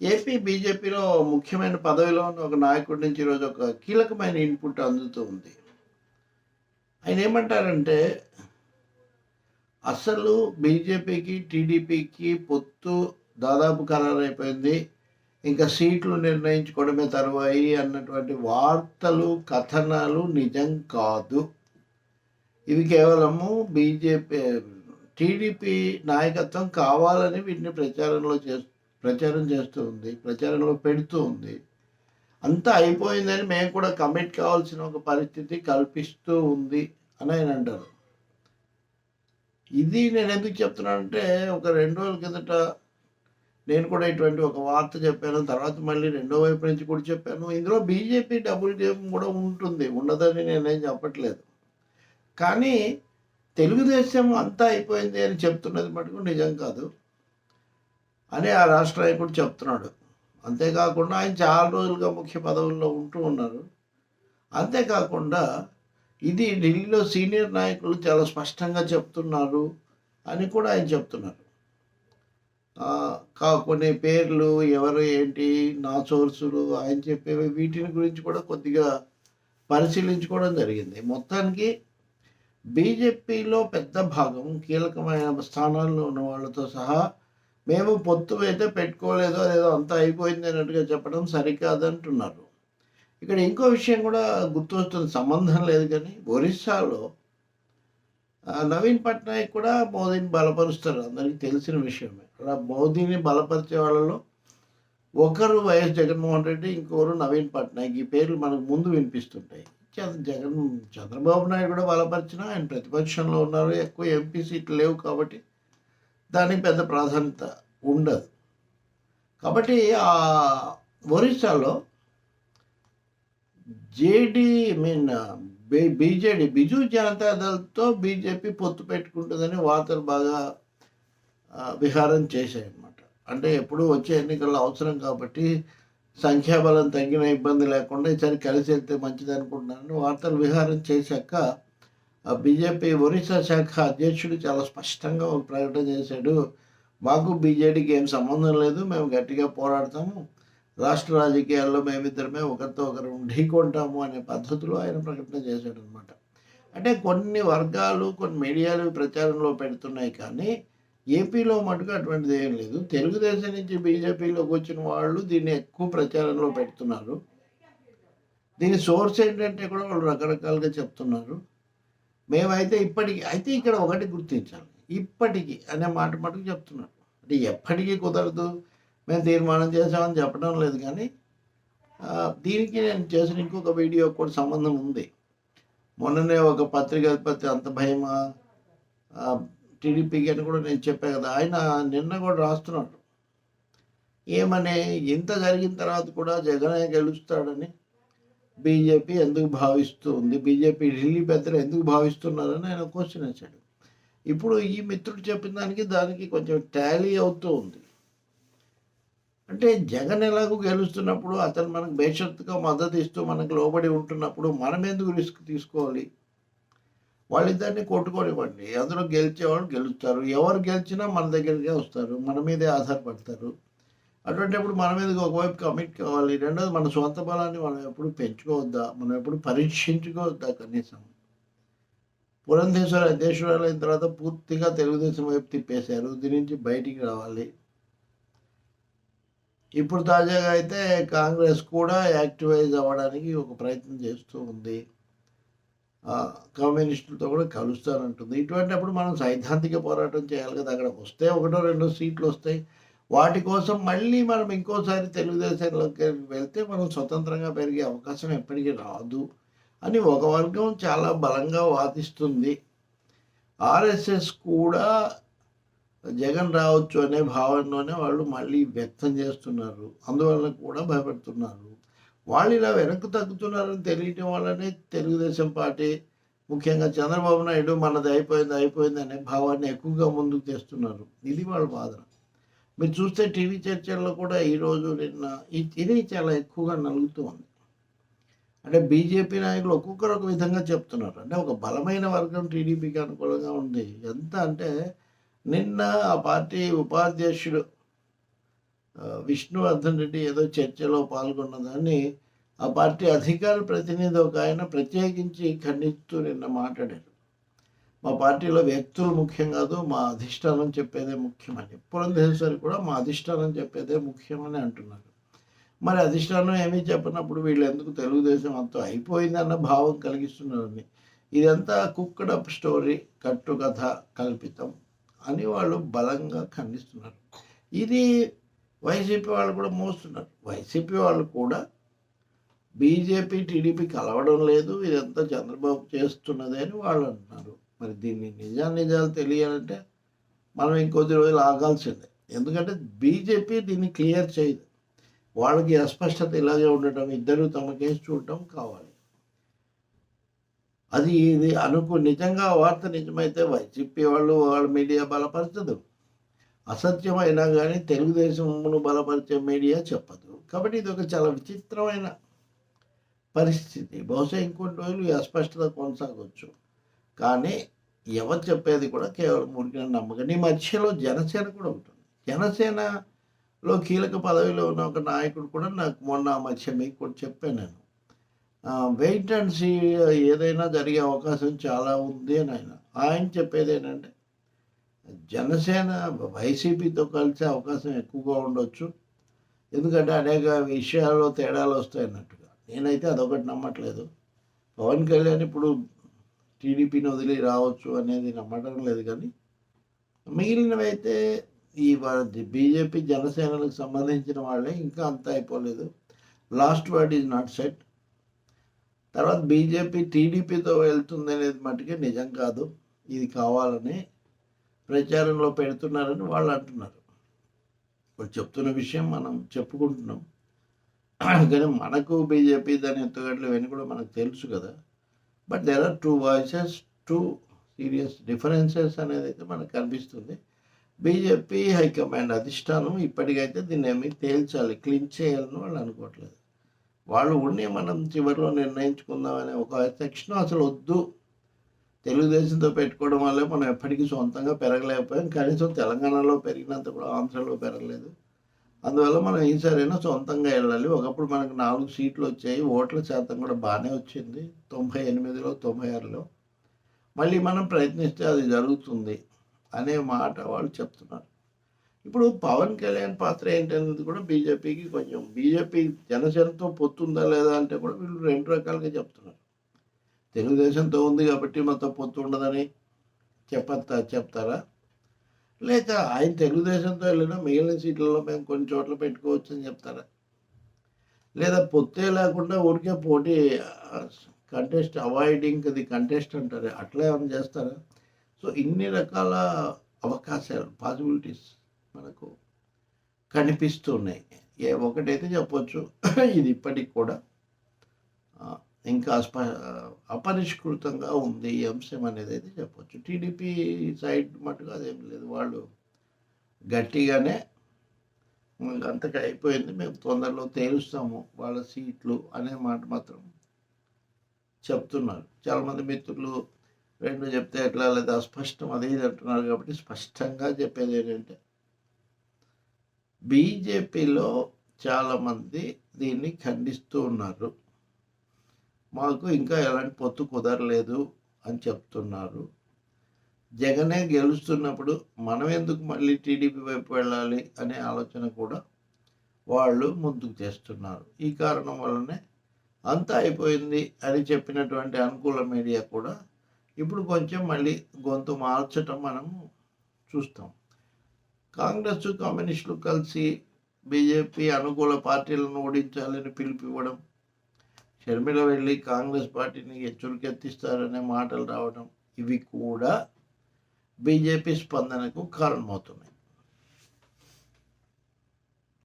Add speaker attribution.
Speaker 1: AP బీజేపీలో ముఖ్యమైన పదవిలో ఉన్న ఒక నాయకుడి నుంచి ఈరోజు ఒక కీలకమైన ఇన్పుట్ అందుతూ ఉంది. ఆయన ఏమంటారంటే అసలు బీజేపీకి టీడీపీకి పొత్తు దాదాపు ఖరారైపోయింది. ఇంకా సీట్లు నిర్ణయించుకోవడమే తరువాయి అన్నటువంటి వార్తలు కథనాలు నిజం కాదు. ఇవి కేవలము బీజేపీ టీడీపీ నాయకత్వం కావాలని వీటిని ప్రచారంలో చేస్తూ ప్రచారం చేస్తూ ఉంది ప్రచారంలో పెడుతూ ఉంది. అంతా అయిపోయిందని మేము కూడా కమిట్ కావాల్సిన ఒక పరిస్థితి కల్పిస్తూ ఉంది అని ఆయన అంటారు. ఇది నేను ఎందుకు చెప్తున్నానంటే ఒక రెండు రోజుల కిందట నేను కూడా ఇటువంటి ఒక వార్త చెప్పాను తర్వాత మళ్ళీ రెండో వైపు నుంచి కూడా చెప్పాను. ఇందులో బీజేపీ డబుల్ గేమ్ కూడా ఉంటుంది ఉండదని నేనేం చెప్పట్లేదు. కానీ తెలుగుదేశం అంతా అయిపోయింది అని చెప్తున్నది మటుకు నిజం కాదు. అని ఆ రాష్ట్ర నాయకుడు చెప్తున్నాడు. అంతేకాకుండా ఆయన చాలా రోజులుగా ముఖ్య పదవుల్లో ఉంటూ ఉన్నారు. అంతేకాకుండా ఇది ఢిల్లీలో సీనియర్ నాయకులు చాలా స్పష్టంగా చెప్తున్నారు అని కూడా ఆయన చెప్తున్నారు. కా- కొన్ని పేర్లు ఎవరు ఏంటి నా సోర్సులు ఆయన చెప్పేవి వీటిని గురించి కూడా కొద్దిగా పరిశీలించుకోవడం జరిగింది. మొత్తానికి బీజేపీలో పెద్ద భాగం కీలకమైన స్థానాల్లో ఉన్న వాళ్ళతో సహా మేము పొత్తు అయితే పెట్టుకోలేదో లేదో అంతా అయిపోయింది అన్నట్టుగా చెప్పడం సరికాదంటున్నారు. ఇక్కడ ఇంకో విషయం కూడా గుర్తొస్తుంది సంబంధం లేదు కానీ ఒరిస్సాలో ఆ, నవీన్ పట్నాయక్ కూడా మోదీని బలపరుస్తారు అందరికీ తెలిసిన విషయమే. అలా మోదీని బలపరిచే వాళ్ళలో ఒకరు వైఎస్ జగన్మోహన్ రెడ్డి ఇంకొకరు నవీన్ పట్నాయక్. ఈ పేర్లు మనకు ముందు వినిపిస్తుంటాయి. చంద్ర- జగన్ చంద్రబాబు నాయుడు కూడా బలపరిచినా ఆయన ప్రతిపక్షంలో ఉన్నారు ఎక్కువ ఎంపీ సీట్లు లేవు కాబట్టి దానికి పెద్ద ప్రాధాన్యత ఉండదు. కాబట్టి ఆ ఒరిస్సాలో JD mean BJD Biju Janata దళతో BJP పొత్తు పెట్టుకుంటుందని వార్తలు బాగా విహారం చేశాయన్నమాట. అంటే ఎప్పుడు వచ్చే ఎన్నికల్లో అవసరం కాబట్టి సంఖ్యాబలం తగ్గిన ఇబ్బంది లేకుండా ఈసారి కలిసి వెళ్తే మంచిది అనుకుంటున్నానని వార్తలు విహారం చేశాక బీజేపీ ఒరిస్సా శాఖ అధ్యక్షుడు చాలా స్పష్టంగా ఒక ప్రకటన చేశాడు. మాకు బీజేడీకి ఏం సంబంధం లేదు మేము గట్టిగా పోరాడతాము. రాష్ట్ర రాజకీయాల్లో మేమిద్దరమే ఒకరితో ఒకరు ఢీకొంటాము అనే పద్ధతిలో ఆయన ప్రకటన చేశాడు అనమాట అంటే కొన్ని వర్గాలు కొన్ని మీడియాలు ప్రచారంలో పెడుతున్నాయి కానీ ఏపీలో మటుకు అటువంటిది ఏం లేదు. తెలుగుదేశం నుంచి బీజేపీలోకి వచ్చిన వాళ్ళు దీన్ని ఎక్కువ ప్రచారంలో పెడుతున్నారు. దీని సోర్స్ ఏంటంటే కూడా వాళ్ళు రకరకాలుగా చెప్తున్నారు. మేమైతే ఇప్పటికి అయితే ఇక్కడ ఒకటి గుర్తించాలి. ఇప్పటికి అనే మాట మటుకు చెప్తున్నారు అంటే ఎప్పటికీ కుదరదు. మేము తీర్మానం చేసామని చెప్పడం లేదు కానీ దీనికి నేను చేసిన ఇంకొక వీడియో కూడా సంబంధం ఉంది. మొన్ననే ఒక పత్రికాధిపతి అంత భయమా టీడీపీకి అని కూడా నేను చెప్పాను కదా ఆయన నిన్న కూడా రాస్తున్నాడు. ఏమని ఇంత జరిగిన తర్వాత కూడా జగనే గెలుస్తాడని బీజేపీ ఎందుకు భావిస్తూ ఉంది? బీజేపీ ఢిల్లీ పెద్దలు ఎందుకు భావిస్తున్నారని ఆయన క్వశ్చన్ వేశాడు. ఇప్పుడు ఈ మిత్రుడు చెప్పిన దానికి దానికి కొంచెం టాలీ అవుతూ ఉంది. అంటే జగన్ ఎలాగో గెలుస్తున్నప్పుడు అతను మనకు బేషరతుగా మద్దతు ఇస్తూ మనకు లోబడి ఉంటున్నప్పుడు మనం ఎందుకు రిస్క్ తీసుకోవాలి? వాళ్ళిద్దరిని కొట్టుకోనివ్వండి. అందులో గెలిచేవాళ్ళు గెలుస్తారు. ఎవరు గెలిచినా మన దగ్గరికే వస్తారు. మన మీదే ఆధారపడతారు. అటువంటిప్పుడు మన మీదకి ఒకవైపు కమిట్ కావాలి. రెండోది మన సొంత బలాన్ని మనం ఎప్పుడు పెంచుకోవద్దా? మనం ఎప్పుడు పరీక్షించుకోవద్దా కనీసం? పురంధేశ్వర అధ్యక్షురాలు అయిన తర్వాత పూర్తిగా తెలుగుదేశం వైపు తిప్పేశారు. దీని నుంచి బయటికి రావాలి. ఇప్పుడు తాజాగా అయితే కాంగ్రెస్ కూడా యాక్టివైజ్ అవ్వడానికి ఒక ప్రయత్నం చేస్తూ ఉంది. కమ్యూనిస్టులతో కూడా కలుస్తానంటుంది. ఇటువంటిప్పుడు మనం సైద్ధాంతిక పోరాటం చేయాలి కదా. అక్కడ వస్తే ఒకటో రెండో సీట్లు వస్తాయి. వాటి కోసం మళ్ళీ మనం ఇంకోసారి తెలుగుదేశంలోకి వెళ్తే మనం స్వతంత్రంగా పెరిగే అవకాశం ఎప్పటికీ రాదు అని ఒక వర్గం చాలా బలంగా వాదిస్తుంది. ఆర్ఎస్ఎస్ కూడా జగన్ రావచ్చు అనే భావనలోనే వాళ్ళు మళ్ళీ వ్యక్తం చేస్తున్నారు. అందువల్ల కూడా భయపడుతున్నారు. వాళ్ళు ఇలా వెనక్కు తగ్గుతున్నారని తెలియటం వల్లనే తెలుగుదేశం పార్టీ ముఖ్యంగా చంద్రబాబు నాయుడు మనది అయిపోయింది అయిపోయింది అనే భావాన్ని ఎక్కువగా ముందుకు తెస్తున్నారు. ఇది వాళ్ళ వాదన. మీరు చూస్తే టీవీ చర్చల్లో కూడా ఈరోజు నిన్న ఈ ఇది చాలా ఎక్కువగా నలుగుతూ ఉంది. అంటే బీజేపీ నాయకులు ఒక్కొక్కరు ఒక విధంగా చెప్తున్నారు. అంటే ఒక బలమైన వర్గం టీడీపీకి అనుకూలంగా ఉంది. ఎంత అంటే నిన్న ఆ పార్టీ ఉపాధ్యక్షుడు విష్ణువర్ధన్ రెడ్డి ఏదో చర్చలో పాల్గొన్నదాన్ని ఆ పార్టీ అధికార ప్రతినిధి ఒక ఆయన ప్రత్యేకించి ఖండిస్తూ నిన్న మాట్లాడారు. మా పార్టీలో వ్యక్తులు ముఖ్యం కాదు మా అధిష్టానం చెప్పేదే ముఖ్యమని. పురంధేశ్వరి కూడా మా అధిష్టానం చెప్పేదే ముఖ్యమని అంటున్నారు. మరి అధిష్టానం ఏమీ చెప్పినప్పుడు వీళ్ళు ఎందుకు తెలుగుదేశం అంతా అయిపోయిందన్న భావం కలిగిస్తున్నారని. ఇదంతా కుక్కడ్ అప్ స్టోరీ కట్టుకథ కల్పితం అని వాళ్ళు బలంగా ఖండిస్తున్నారు. ఇది వైసీపీ వాళ్ళు కూడా మోస్తున్నారు. వైసీపీ వాళ్ళు కూడా బీజేపీ టీడీపీ కలవడం లేదు ఇదంతా చంద్రబాబు చేస్తున్నదే అని వాళ్ళు అంటున్నారు. మరి దీన్ని నిజా నిజాలు తెలియాలంటే మనం ఇంకొద్ది రోజులు ఆగాల్సిందే. ఎందుకంటే బీజేపీ దీన్ని క్లియర్ చేయదు. వాళ్ళకి అస్పష్టత ఇలాగే ఉండటం ఇద్దరు తమ కేసు చూడటం కావాలి. అది ఇది అనుకు నిజంగా వార్త నిజమైతే వైసీపీ వాళ్ళు వాళ్ళ మీడియా బలపరచదు. అసత్యమైనా కానీ తెలుగుదేశంను బలపరిచే మీడియా చెప్పదు. కాబట్టి ఇది ఒక చాలా విచిత్రమైన పరిస్థితి. బహుశా ఇంకొన్ని రోజులు ఈ అస్పష్టత కొనసాగవచ్చు కానీ ఎవరు చెప్పేది కూడా కేవలం మురికిన నమ్మకం. ఈ మధ్యలో జనసేన కూడా ఉంటుంది. జనసేనలో కీలక పదవిలో ఉన్న ఒక నాయకుడు కూడా నాకు మొన్న మధ్య మీకు కూడా చెప్పాను నేను. వెయిట్ అండ్ సీ ఏదైనా జరిగే అవకాశం చాలా ఉంది అని ఆయన. ఆయన చెప్పేది ఏంటంటే జనసేన వైసీపీతో కలిసే అవకాశం ఎక్కువగా ఉండొచ్చు. ఎందుకంటే అనేక విషయాల్లో తేడాలు వస్తాయి అన్నట్టుగా నేనైతే అదొకటి నమ్మట్లేదు. పవన్ కళ్యాణ్ ఇప్పుడు టీడీపీని వదిలి రావచ్చు అనేది నమ్మడం లేదు కానీ మిగిలినవి అయితే ఈ బీజేపీ జనసేనలకు సంబంధించిన వాళ్ళే ఇంకా అంత అయిపోలేదు. Last word is not set. తర్వాత బీజేపీ టీడీపీతో వెళ్తుంది అనేది మట్టుకే నిజం కాదు. ఇది కావాలని ప్రచారంలో పెడుతున్నారని వాళ్ళు అంటున్నారు. వాళ్ళు చెప్తున్న విషయం మనం చెప్పుకుంటున్నాం. కానీ మనకు బీజేపీ దాని ఎత్తుగడలు ఇవన్నీ కూడా మనకు తెలుసు కదా. But there are two voices two serious differences అనేది అయితే మనకు కనిపిస్తుంది. బీజేపీ హైకమాండ్ అధిష్టానం ఇప్పటికైతే దీన్ని ఏమి తేల్చాలి క్లీన్ చేయాలని వాళ్ళు అనుకోవట్లేదు. వాళ్ళు ఉండి మనం చివరిలో నిర్ణయించుకుందామనే ఒక సెక్షన్ అసలు వద్దు. తెలుగుదేశంతో పెట్టుకోవడం వల్లే మనం ఎప్పటికీ సొంతంగా పెరగలేకపోయాం. కనీసం తెలంగాణలో పెరిగినంత కూడా ఆంధ్రలో పెరగలేదు. అందువల్ల మనం ఈసారైనా సొంతంగా వెళ్ళాలి. ఒకప్పుడు మనకు నాలుగు సీట్లు వచ్చాయి. ఓట్ల శాతం కూడా బాగానే వచ్చింది. తొంభై ఎనిమిదిలో తొంభై ఆరులో. మళ్ళీ మనం ప్రయత్నిస్తే అది జరుగుతుంది అనే మాట వాళ్ళు చెప్తున్నారు. ఇప్పుడు పవన్ కళ్యాణ్ పాత్ర ఏంటనేది కూడా బీజేపీకి కొంచెం బీజేపీ జనసేనతో పొత్తుందా లేదా అంటే కూడా వీళ్ళు రెండు రకాలుగా చెప్తున్నారు. తెలుగుదేశంతో ఉంది కాబట్టి మాతో పొత్తు ఉండదని చెప్పత్తా చెప్తారా? లేక ఆయన తెలుగుదేశంతో వెళ్ళినా మిగిలిన సీట్లలో మేము కొన్ని చోట్ల పెట్టుకోవచ్చు అని చెప్తారా? లేదా పొత్తే లేకుండా ఊరికే పోటీ కంటెస్ట్ అవాయిడింగ్ అది కంటెస్ట్ అంటారు అట్లా ఏమైనా చేస్తారా? సో ఇన్ని రకాల అవకాశాలు పాసిబిలిటీస్ మనకు కనిపిస్తున్నాయి. ఏ ఒకటైతే చెప్పొచ్చు ఇది ఇప్పటికి కూడా. ఇంకా స్ప అపరిష్కృతంగా ఉంది ఈ అంశం అనేది అయితే చెప్పొచ్చు. టీడీపీ సైడ్ మటుకు అదేం లేదు. వాళ్ళు గట్టిగానే "మాకు అంతగా అయిపోయింది. మేము తొందరలో తేలుస్తాము వాళ్ళ సీట్లు అనే మాట మాత్రం చెప్తున్నారు. చాలామంది మిత్రులు రెండు చెప్తే ఎట్లా లేదా అస్పష్టం అది ఇది అంటున్నారు కాబట్టి స్పష్టంగా చెప్పేది ఏంటంటే బీజేపీలో చాలామంది దీన్ని ఖండిస్తూ ఉన్నారు. మాకు ఇంకా ఎలాంటి పొత్తు కుదరలేదు అని చెప్తున్నారు. జగనే గెలుస్తున్నప్పుడు మనం ఎందుకు మళ్ళీ టీడీపీ వైపు వెళ్ళాలి అనే ఆలోచన కూడా వాళ్ళు ముందుకు తెస్తున్నారు. ఈ కారణం వల్లనే అంతా అయిపోయింది అని చెప్పినటువంటి అనుకూల మీడియా కూడా ఇప్పుడు కొంచెం మళ్ళీ గొంతు మార్చటం మనము చూస్తాం. కాంగ్రెస్ కమ్యూనిస్టులు కలిసి బీజేపీ అనుకూల పార్టీలను ఓడించాలని పిలిపివ్వడం షర్మిల వెళ్ళి కాంగ్రెస్ పార్టీని చురుకెత్తిస్తారనే మాటలు రావడం ఇవి కూడా బీజేపీ స్పందనకు కారణమవుతున్నాయి.